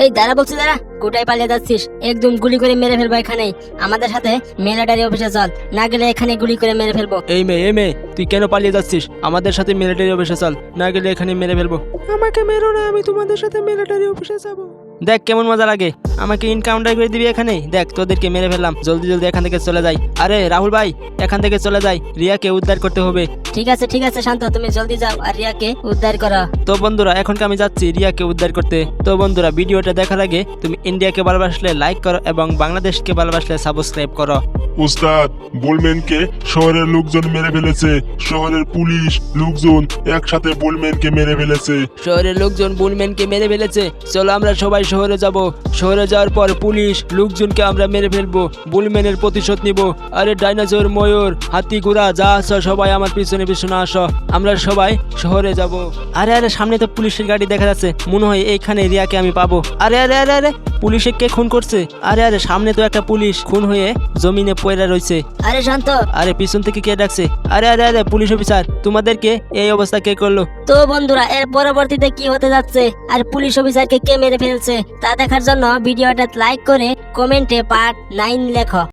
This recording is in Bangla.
এই দাদা বলছি দাদা কোটায় পালিয়ে যাচ্ছিস। একদম গুলি করে মেরে ফেলব এখানে আমাদের সাথে মিলিটারি অফিসে চল। না গেলে এখানে গুলি করে মেরে ফেলব। এই মেয়ে এই মেয়ে তুই কেন পালিয়ে যাচ্ছিস? আমাদের সাথে মিলিটারি অফিসে চল। না গেলে এখানে মেরে ফেলব। আমাকে মেরো না আমি তোমাদের সাথে মিলিটারি অফিসে যাব। দেখ কেমন মজা লাগে। আমাকে ইনকাউন্টার করে দিবি এখানে। দেখ তোদেরকে মেরে ফেললাম। জলদি জলদি এখান থেকে চলে যাই। আরে রাহুল ভাই এখান থেকে চলে যাই। রিয়াকে উদ্ধার করতে হবে। ঠিক আছে ঠিক আছে শান্ত তুমি জলদি যাও আর রিয়াকে উদ্ধার করো। তো বন্ধুরা এখনকে আমি যাচ্ছি রিয়াকে উদ্ধার করতে। তো বন্ধুরা ভিডিওটা দেখার আগে তুমি ইন্ডিয়াকে ভালোবাসলে লাইক করো এবং বাংলাদেশকে ভালোবাসলে সাবস্ক্রাইব করো। উস্তাদ বুলম্যানকে শহরের লোকজন মেরে ফেলেছে। শহরের পুলিশ, লোকজন একসাথে বুলম্যানকে মেরে ফেলেছে। শহরের লোকজন বুলম্যানকে মেরে ফেলেছে। চলো আমরা সবাই শহরে যাব। শহরে যাওয়ার পর পুলিশ লোকজনকে আমরা মেরে ফেলব। বুলম্যানের প্রতিশোধ নিব। আরে ডাইনোসর ময়ূর, হাতি ঘোড়া, যা আসো, সবাই আমার পিছনে পিছনে আসো। আমরা সবাই শহরে যাব। আরে আরে, সামনে তো পুলিশের গাড়ি দেখা যাচ্ছে। মনে হয় এইখানে রিয়াকে আমি পাবো। আরে আরে আরে আরে পুলিশে কে খুন করছে? আরে আরে সামনে তো একটা পুলিশ খুন হয়ে জমিনে পয়রা রয়েছে। আরে শান্ত। আরে পিছন থেকে কে ডাকছে? আরে আরে আরে পুলিশ অফিসার তোমাদেরকে এই অবস্থা কে করল? তো বন্ধুরা এর পরবর্তীতে কি হতে যাচ্ছে? আর পুলিশ অফিসারকে কে মেরে ফেলছে? তা দেখার জন্য ভিডিওটা লাইক করে কমেন্টে পার্ট নাইন লেখো।